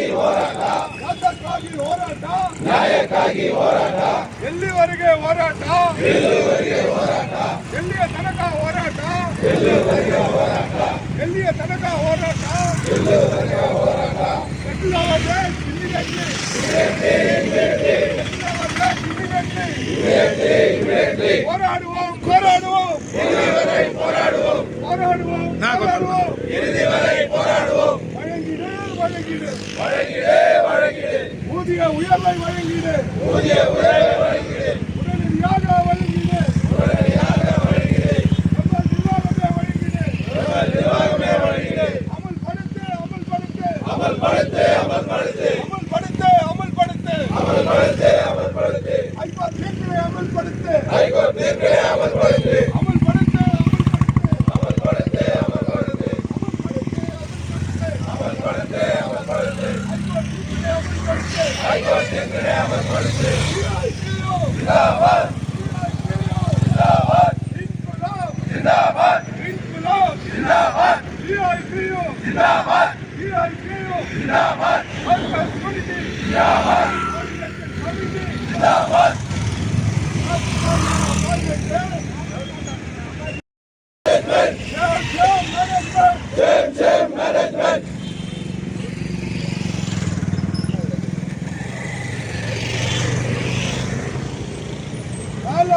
ನ್ಯಾಯಕ್ಕಾಗಿ ಹೋರಾಟ. ನ್ಯಾಯಕ್ಕಾಗಿ ಹೋರಾಟ. ಎಲ್ಲಿವರೆಗೆ ಹೋರಾಟ?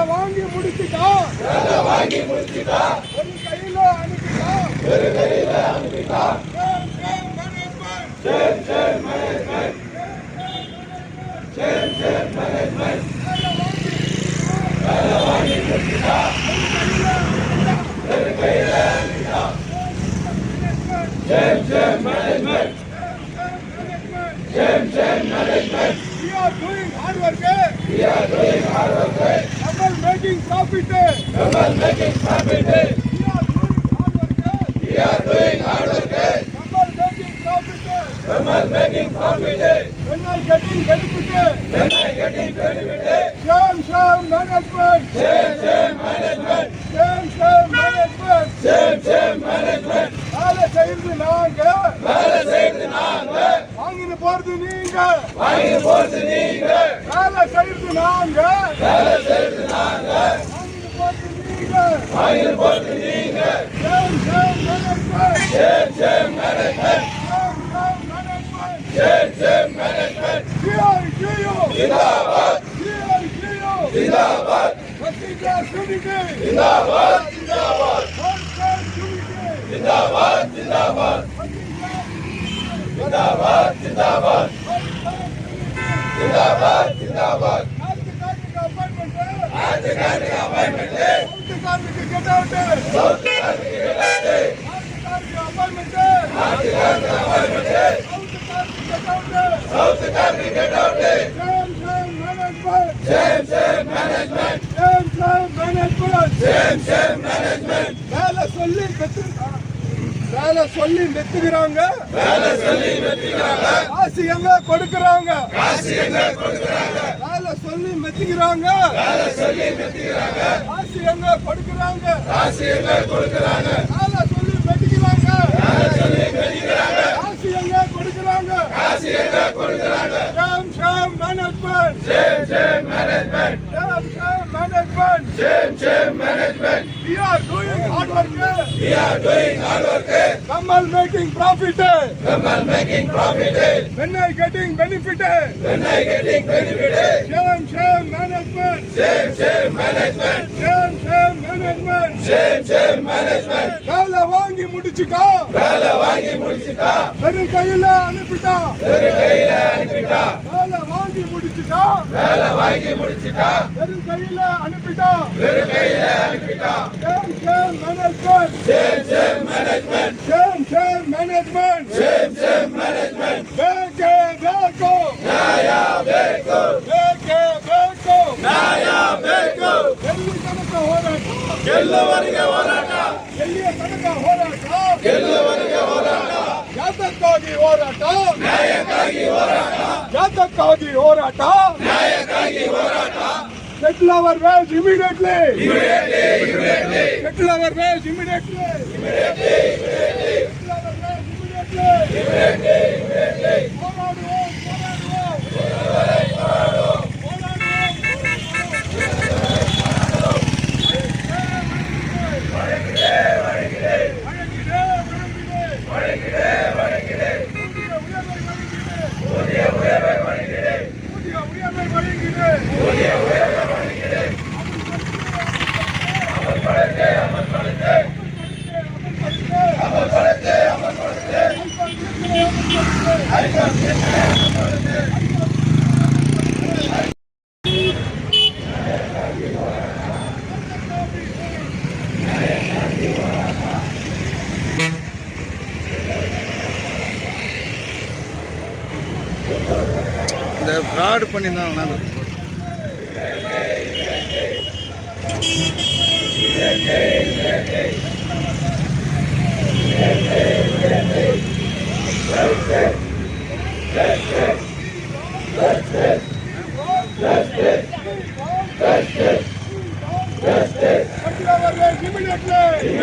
வாங்கி முடிச்சுட்டா? வாங்கி முடிச்சுட்டா? ஒரு கையில அனுப்பிட்டா? ஒரு கையில அனுப்பிட்டா? Shame, shame, management. Shame, shame, management. We are doing hard work. We are doing hard work. We are making profit. are making profit. We are doing hard work. We are doing hard work. Number making profit. Number making profit. When I getting benefit. We are getting benefit. Shame, shame, management. Shame, shame. வேலை செய்யறது நாங்க வேலை செய்யறது நாங்க வாங்கிட்டு போறது நீங்க வாங்கிட்டு போறது நீங்க Jayam Jayam management Jayam Jayam management Jayam Jayam management ஜிஐடியு zindabad ஜிஐடியு zindabad வசீகா சுனிகே ஜிந்தாபாத் ஜிந்தாபாத் ஜிந்தாபாத் ஜிந்தாபாத் ஜிந்தாபாத் ஜிந்தாபாத் ஜிந்தாபாத் ஜிந்தாபாத் சொல்லி பெற்று வேலை சொல்லி மெத்துகிறாங்க வேலை சொல்லி மெத்துகிறாங்க காசு எங்க கொடுக்கறாங்க காசு எங்க கொடுக்கறாங்க வேலை சொல்லி மெத்துகிறாங்க வேலை சொல்லி மெத்துகிறாங்க எங்க கொடுக்கறாங்க? காசு எங்க கொடுக்கறாங்க? வேலை சொல்லி மெத்துகிறாங்க வேலை சொல்லி மெத்துகிறாங்க காசு எங்க கொடுக்கறாங்க? காசு எங்க கொடுக்கறாங்க? Jayam Jayam management Jayam Jayam management Jayam Jayam management Jayam Jayam management we are doing hard work. We are doing hard work. Kamal making profit. Kamal making profit. When I getting benefit. When I getting benefit. முடிச்சுட்டா? வேலை வாங்கி முடிச்சுட்டா? வெறும் கையில அனுப்பிட்டா? வெறும் கையில அனுப்பிட்டா? வேலை வாங்கி முடிச்சுட்டா? வேலை வாங்கி முடிச்சுட்டா? வெறும் கையில அனுப்பிட்டா? வெறும் கையில அனுப்பிட்டா? Management same same same management same same management வேகே வேகோ. நாயா வேகோ. வேகே வேகோ. நாயா வேகோ. எல்லி கணக்க ಹೋರಾಟ ಹೋರಾಟ ಎಲ್ಲಿಯ ತನಕ ಹೋರಾಟ ಗೆಲ್ಲುವವರಿಗೆ ಹೋರಾಟ ಯಾತಕ್ಕಾಗಿ ಹೋರಾಟ ನ್ಯಾಯಕ್ಕಾಗಿ ಹೋರಾಟ ಯಾತಕ್ಕಾಗಿ ಹೋರಾಟ ನ್ಯಾಯಕ್ಕಾಗಿ ಹೋರಾಟ settle our ways immediately. Immediately, immediately. Settle our ways immediately. Immediately, immediately. Settle our immediately.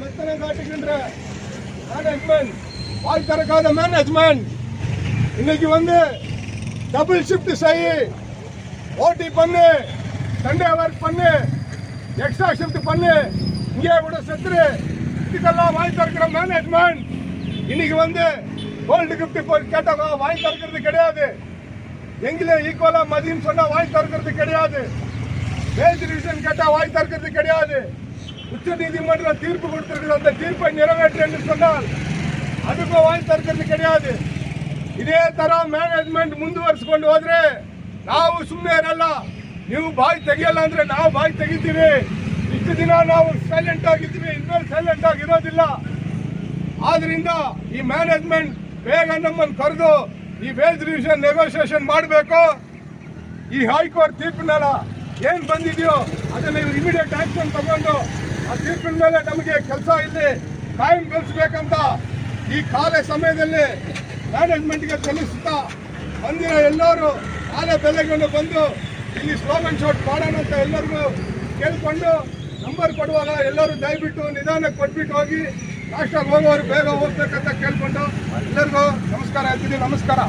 மெத்தனம் காட்டுகின்ற மேனேஜ்மெண்ட் வாய் திறக்காத மேனேஜ்மெண்ட் இன்னைக்கு வந்து டபுள் ஷிஃப்ட் செய் ஓட்டி பண்ணு சண்டே ஒர்க் பண்ணு எக்ஸ்ட்ரா ஷிஃப்ட் பண்ணு இங்கே கூட செத்துரு. இதுக்கெல்லாம் வாங்கி திறக்கிற மேனேஜ்மெண்ட் இன்னைக்கு வந்து கோல்டு கிஃப்ட் போய் கேட்டவங்க வாங்கி திறக்கிறது கிடையாது. எங்களே ஈக்குவலாக மதியம் சொன்னால் வாங்கி திறக்கிறது கிடையாது. வேஜ் ரிவிஷன் கேட்டால் வாங்கி திறக்கிறது கிடையாது. உச்ச நீதிமன்றம் தீர்ப்பு கொடுத்திருக்கிற அந்த தீர்ப்பை நிறைவேற்று என்று சொன்னால் ಅದಕ್ಕೂ ವಾಯ್ಸ್ ತರಕದ್ದು கிடையாது ಇದೇ ತರ ಮ್ಯಾನೇಜ್ಮೆಂಟ್ ಮುಂದುವರಿಸಿಕೊಂಡು ಹೋದ್ರೆ ನಾವು ಸುಮ್ಮನೆ ಇರಲ್ಲ ನೀವು ಬಾಯಿ ತೆಗಿಯಲ್ಲ ಅಂದ್ರೆ ನಾವು ಬಾಯಿ ತೆಗಿತೀವಿ ಇಷ್ಟು ದಿನ ನಾವು ಸೈಲೆಂಟ್ ಆಗಿದ್ದೀವಿ ಇನ್ಮೇಲೆ ಸೈಲೆಂಟ್ ಆಗಿರೋದಿಲ್ಲ ಆದ್ರಿಂದ ಈ ಮ್ಯಾನೇಜ್ಮೆಂಟ್ ಬೇಗ ನಮ್ಮನ್ನು ಕರೆದು ಈ ವೇಜ್ ರಿವಿಷನ್ ನೆಗೋಸಿಯೇಷನ್ ಮಾಡಬೇಕು ಈ ಹೈಕೋರ್ಟ್ ತೀರ್ಪಿನಲ್ಲ ಏನ್ ಬಂದಿದೆಯೋ ಅದನ್ನ ಇವ್ರು ಇಮಿಡಿಯೇಟ್ ಆಕ್ಷನ್ ತಗೊಂಡು ಆ ತೀರ್ಪಿನ ಮೇಲೆ ನಮಗೆ ಕೆಲಸ ಇಲ್ಲಿ ಕಾಯಂ ಗಳಿಸ್ಬೇಕಂತ ಈ ಕಾಲ ಸಮಯದಲ್ಲಿ ಮ್ಯಾನೇಜ್ಮೆಂಟ್ಗೆ ಸಲ್ಲಿಸುತ್ತಾ ಬಂದಿರೋ ಎಲ್ಲರೂ ಕಾಲೇ ಬೆಲೆಗಳನ್ನು ಬಂದು ಇಲ್ಲಿ ಸ್ಲೋಗನ್ ಶಾಟ್ ಮಾಡೋಣ ಅಂತ ಎಲ್ಲರಿಗೂ ಕೇಳಿಕೊಂಡು ನಂಬರ್ ಕೊಡುವಾಗ ಎಲ್ಲರೂ ದಯವಿಟ್ಟು ನಿಧಾನಕ್ಕೆ ಕೊಟ್ಬಿಟ್ಟು ಹೋಗಿ ನಾಷ್ಟಾಗ ಹೋಗೋರು ಬೇಗ ಹೋಗ್ಬೇಕಂತ ಕೇಳ್ಕೊಂಡು ಎಲ್ಲರಿಗೂ ನಮಸ್ಕಾರ ಹೇಳ್ತೀನಿ. ನಮಸ್ಕಾರ.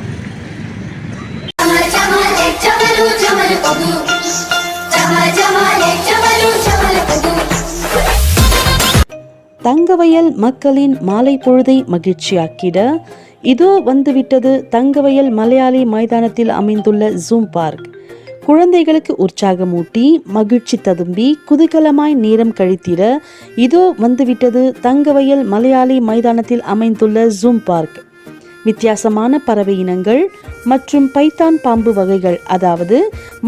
தங்கவயல் மக்களின் மாலை பொழுதை மகிழ்ச்சியாக்கிட இதோ வந்துவிட்டது தங்கவயல் மலையாளி மைதானத்தில் அமைந்துள்ள ஜூம் பார்க் குழந்தைகளுக்கு உற்சாகமூட்டி மகிழ்ச்சி ததும்பி குதூகலமாய் நேரம் கழித்திட இதோ வந்துவிட்டது தங்கவயல் மலையாளி மைதானத்தில் அமைந்துள்ள ஜூம் பார்க் வித்தியாசமான பறவை இனங்கள் மற்றும் பைத்தான் பாம்பு வகைகள் அதாவது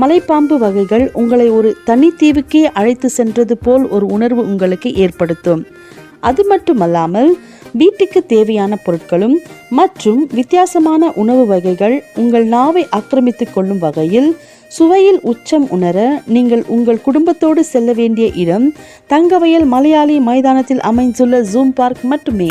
மலைப்பாம்பு வகைகள் உங்களை ஒரு தனித்தீவுக்கே அழைத்து சென்றது போல் ஒரு உணர்வு உங்களுக்கு ஏற்படுத்தும். அது மட்டுமல்லாமல் வீட்டுக்கு தேவையான பொருட்களும் மற்றும் வித்தியாசமான உணவு வகைகள் உங்கள் நாவை ஆக்கிரமித்துக் கொள்ளும் வகையில் சுவையில் உச்சம் உணர நீங்கள் உங்கள் குடும்பத்தோடு செல்ல வேண்டிய இடம் தங்கவயல் மலையாளி மைதானத்தில் அமைந்துள்ள ஜூம் பார்க் மட்டுமே.